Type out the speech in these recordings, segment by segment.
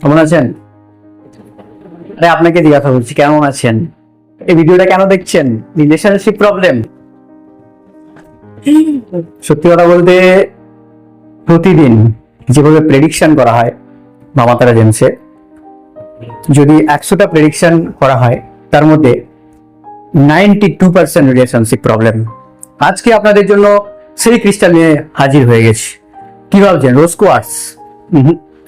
কেমন আছেন? আরে, আপনাকে জিজ্ঞাসা করছি, কেমন আছেন? এই ভিডিওটা কেন দেখছেন? রিলেশনশিপ প্রবলেম সত্যি কথা বলতে, প্রতিদিন যেভাবে প্রেডিকশন করা হয় মামাতারা জেমসে যদি একশোটা প্রেডিকশন করা হয়, তার মধ্যে ninety two percent relationship problem আজকে আপনাদের জন্য সেই ক্রিস্টাল নিয়ে হাজির হয়ে গেছি। কি ভাবছেন? রোজ কোয়ার্স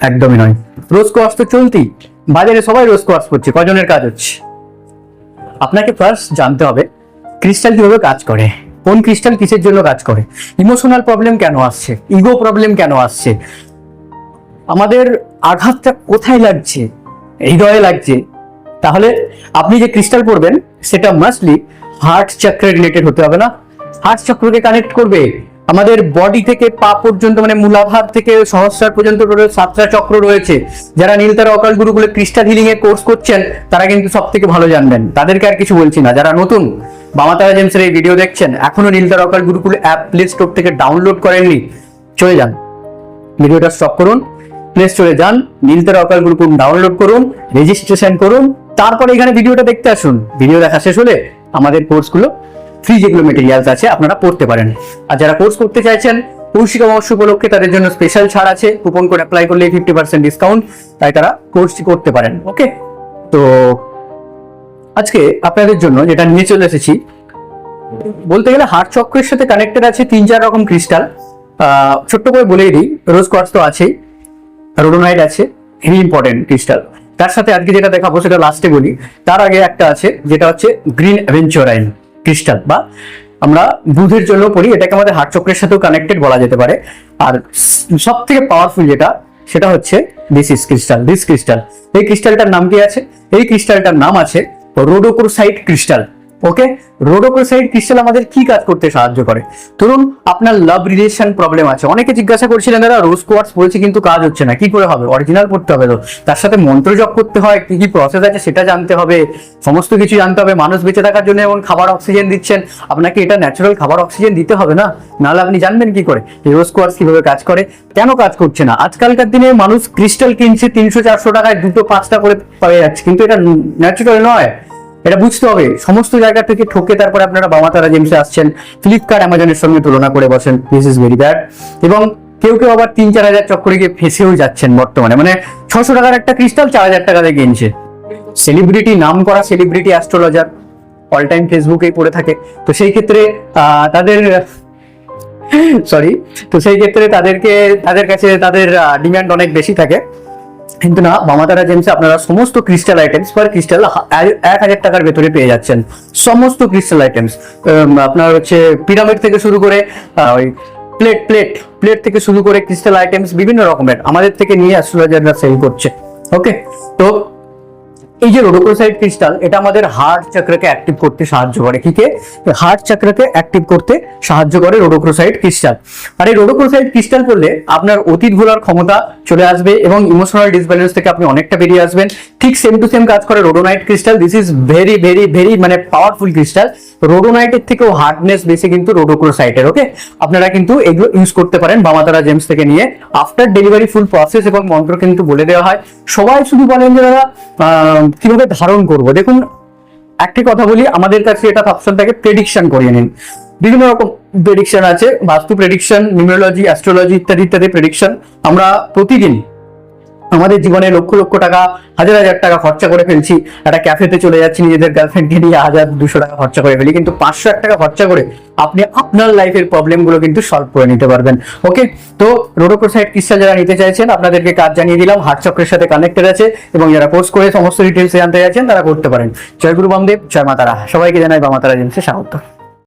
একদমই নয়। রোজ কোয়ার্স তো চলতি বাজারে সবাই রোজ কোয়ার্স করছে। কজনের কাজ হচ্ছে? আপনাকে ফার্স্ট জানতে হবে ক্রিস্টাল কীভাবে কাজ করে? কোন ক্রিস্টাল কিসের জন্য কাজ করে? ইমোশনাল প্রবলেম কেন আসছে? ইগো প্রবলেম কেন আসছে? আমাদের আঘাতটা কোথায় লাগছে? হৃদয়ে লাগছে। তাহলে আপনি যে ক্রিস্টাল পড়বেন সেটা মাস্টলি হার্ট চক্রে রিলেটেড হতে হবে না? হার্ট চক্রকে কানেক্ট করবে? আমাদের বডি থেকে পা পর্যন্ত মানে মূলাধার থেকে সহস্রার পর্যন্ত টোটাল সাতটা চক্র রয়েছে। যারা নীলতারা অকাল গুরুগুলো ক্রিস্টাল হিলিং এর কোর্স করছেন, তারা কিন্তু সব থেকে ভালো জানবেন। তাদেরকে আর কিছু বলছি না। যারা নতুন, বামাতারা জেমসের এই ভিডিও দেখছেন, এখনও Neeltara Akal Gurukul app play store থেকে ডাউনলোড করেননি, চলে যান। ভিডিওটা স্টপ করুন প্লে স্টোরে যান নীলতারা অকাল গুরুকুল ডাউনলোড করুন রেজিস্ট্রেশন করুন, তারপরে এখানে ভিডিওটা দেখতে আসুন। ভিডিও দেখা শেষ হলে আমাদের কোর্সগুলো ফ্রি যেগুলো মেটেরিয়ালস আছে, আপনারা পড়তে পারেন। আর যারা কোর্স করতে চাইছেন কৌশিক অমাবস্য উপলক্ষে তাদের জন্য স্পেশাল ছাড় আছে। কুপন কোড অ্যাপ্লাই করলে ফিফটি পার্সেন্ট ডিসকাউন্ট তাই তারা কোর্সটি করতে পারেন ওকে তো, আজকে আপনাদের জন্য যেটা নিয়ে চলে এসেছি, বলতে গেলে হার্ট চক্রের সাথে কানেক্টেড আছে তিন চার রকম ক্রিস্টাল ছোট্ট করে বলেই দিই রোজ কোয়ার্স তো আছেই রোডোনাইট আছে ভেরি ইম্পর্টেন্ট ক্রিস্টাল তার সাথে আজকে যেটা দেখাবো, সেটা লাস্টে বলি। তার আগে একটা আছে, যেটা হচ্ছে গ্রিন অ্যাভেঞ্চরাইন ক্রিস্টাল বা আমরা বুধের জন্য পড়ি, এটাকে আমাদের হার্ট চক্রের সাথেও কানেক্টেড বলা যেতে পারে। আর সব থেকে পাওয়ারফুল যেটা, সেটা হচ্ছে this is crystal this crystal এই ক্রিস্টালটার নাম কি আছে? এই ক্রিস্টালটার নাম আছে রোডোকোরসাইট ক্রিস্টাল ওকে রোডোক্রোসাইড ক্রিস্টাল আমাদের কি কাজ করতে সাহায্য করে? ধরুন, আপনার লাভ রিলেশন প্রবলেম আছে। অনেকে জিজ্ঞাসা করছিলেন, দাদা রোজ কোয়ার্স বলছি কিন্তু কাজ হচ্ছে না, কি করে হবে? অরিজিনাল করতে হবে তো। তার সাথে মন্ত্র জপ করতে হয়, কি কি প্রসেস আছে সেটা জানতে হবে। সমস্ত কিছু জানতে হবে। মানুষ বেঁচে থাকার জন্য এবং খাবার অক্সিজেন দিচ্ছেন। আপনাকে এটা ন্যাচারাল খাবার অক্সিজেন দিতে হবে না? নাহলে আপনি জানবেন কি করে? রোজ কোয়ার্স কীভাবে কাজ করে? কেন কাজ করছে না? আজকালকার দিনে মানুষ ক্রিস্টাল কিনছে তিনশো চারশো টাকায় দুটো পাঁচটা করে পেয়ে যাচ্ছে। কিন্তু এটা ন্যাচারাল নয়। এটা বুঝতে হবে। সমস্ত জায়গা থেকে ঠকে তারপরে আপনারা বামাতারা জেমসে আসছেন। ফ্লিপকার্ট অ্যামাজনের সঙ্গে তুলনা করে বসেন। দিস ইজ ভেরি ব্যাড এবং কেউ কেউ আবার তিন চার হাজার চক্করে গিয়ে ফেসেও যাচ্ছেন বর্তমানে। মানে ছশো টাকার একটা ক্রিস্টাল চার হাজার টাকাতে কিনছে। সেলিব্রিটি নাম করা সেলিব্রিটি অ্যাস্ট্রোলজার অল টাইম ফেসবুকেই পড়ে থাকে। তো সেই ক্ষেত্রে তাদের সরি তো সেই ক্ষেত্রে তাদেরকে, তাদের কাছে তাদের ডিমান্ড অনেক বেশি থাকে। কিন্তু না বামাতারা জেমসে আপনারা সমস্ত ক্রিস্টাল আইটেমস পার ক্রিস্টাল এক হাজার টাকার ভেতরে পেয়ে যাচ্ছেন। সমস্ত ক্রিস্টাল আইটেমস আপনার হচ্ছে পিরামিড থেকে শুরু করে ওই প্লেট প্লেট প্লেট থেকে শুরু করে ক্রিস্টাল আইটেমস বিভিন্ন রকমের। আমাদের থেকে নিয়ে অ্যাস্ট্রোলজাররা সেল করছে। ওকে তো এই যে রোডোকোসাইড ক্রিস্টাল এটা আমাদের হার্ট চক্রকে অ্যাক্টিভ করতে সাহায্য করে। কি কে? হার্ট চক্রকে অ্যাক্টিভ করতে সাহায্য করে রোডোক্রোসাইড ক্রিস্টাল আর এই রোডোক্রোসাইড ক্রিস্টাল করলে আপনার অতীত ভোলার ক্ষমতা চলে আসবে এবং ইমোশনাল ডিসব্যালেন্স থেকে আপনি অনেকটা বেরিয়ে আসবেন। ঠিক সেম টু সেম কাজ করে rhodonite crystal this is very very very মানে পাওয়ারফুল ক্রিস্টাল রোডোনাইটের থেকেও হার্ডনেস বেশি কিন্তু রোডোক্রোসাইটের ওকে আপনারা কিন্তু এগুলো ইউজ করতে পারেন বামাতারা জেমস থেকে নিয়ে। আফটার ডেলিভারি ফুল প্রসেস এবং মন্ত্র কিন্তু বলে দেওয়া হয়। সবাই শুধু বলেন যে, দাদা কীভাবে ধারণ করব? দেখুন, একটি কথা বলি, আমাদের কাছে এটা অপশন থাকে প্রেডিকশন করিয়ে নিন। বিভিন্ন রকম প্রেডিকশন আছে, বাস্তু প্রেডিকশন নিউমেরোলজি অ্যাস্ট্রোলজি ইত্যাদি ইত্যাদি প্রেডিকশন আমরা প্রতিদিন আমাদের জীবনে লক্ষ লক্ষ টাকা, হাজার হাজার টাকা খরচা করে ফেলছি। একটা ক্যাফেতে চলে যাচ্ছি, নিজেদের গার্লফ্রেন্ডকে নিয়ে হাজার দুশো টাকা খরচা করে ফেলি। কিন্তু পাঁচশো এক টাকা খরচা করে আপনি আপনার লাইফের প্রবলেমগুলো কিন্তু সলভ করে নিতে পারবেন। ওকে তো রোডোক্রোসাইড কিস্তা যারা নিতে চাইছেন, আপনাদেরকে কাজ জানিয়ে দিলাম। হার্ট চক্রের সাথে কানেক্টেড আছে এবং যারা কোর্স করে সমস্ত ডিটেলস জানতে চাইছেন তারা করতে পারেন। জয় গুরু বামদেব জয় মাতারা সবাইকে জানাই বামাতারা জিনিসে স্বাগত